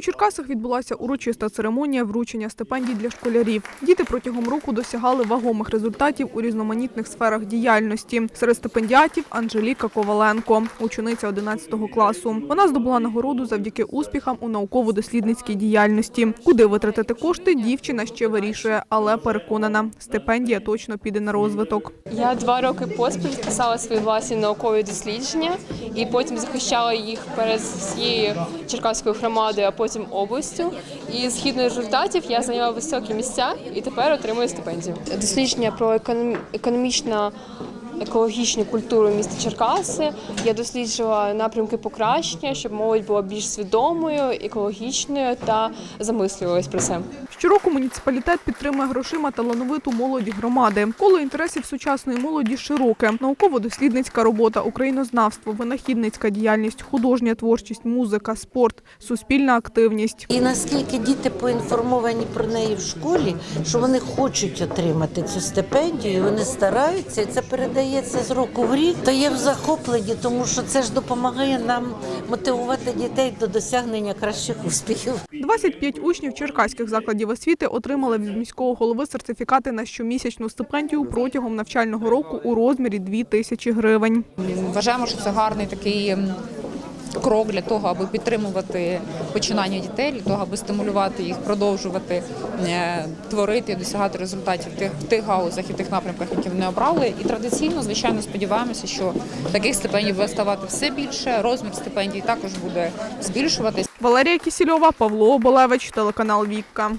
У Черкасах відбулася урочиста церемонія вручення стипендій для школярів. Діти протягом року досягали вагомих результатів у різноманітних сферах діяльності. Серед стипендіатів Анжеліка Коваленко, учениця 11 класу. Вона здобула нагороду завдяки успіхам у науково-дослідницькій діяльності. Куди витратити кошти, дівчина ще вирішує, але переконана, стипендія точно піде на розвиток. Я два роки поспіль писала свої власні наукові дослідження і потім захищала їх перед всією Черкаською громадою, а потім областю. І згідно результатів я зайняла високі місця і тепер отримую стипендію. Дослідження про економ... екологічну культуру міста Черкаси. Я досліджувала напрямки покращення, щоб молодь була більш свідомою, екологічною та замислювалась про це. Щороку муніципалітет підтримує грошима талановиту молодь громади. Коло інтересів сучасної молоді широке: науково-дослідницька робота, українознавство, винахідницька діяльність, художня творчість, музика, спорт, суспільна активність. І наскільки діти поінформовані про неї в школі, що вони хочуть отримати цю стипендію, вони стараються, і це передається з року в рік, то є в захопленні, тому що це ж допомагає нам мотивувати дітей до досягнення кращих успіхів. 25 учнів черкаських закладів освіти отримали від міського голови сертифікати на щомісячну стипендію протягом навчального року у розмірі 2 тисячі гривень. Вважаємо, що це гарний такий крок для того, аби підтримувати починання дітей, для того, аби стимулювати їх, продовжувати е, творити і досягати результатів тих, тих гаузах і тих напрямках, які вони обрали. І традиційно, звичайно, сподіваємося, що таких стипендій буде ставати все більше. Розмір стипендій також буде збільшуватись. Валерія Кісільова, Павло Оболевич, телеканал Вікка.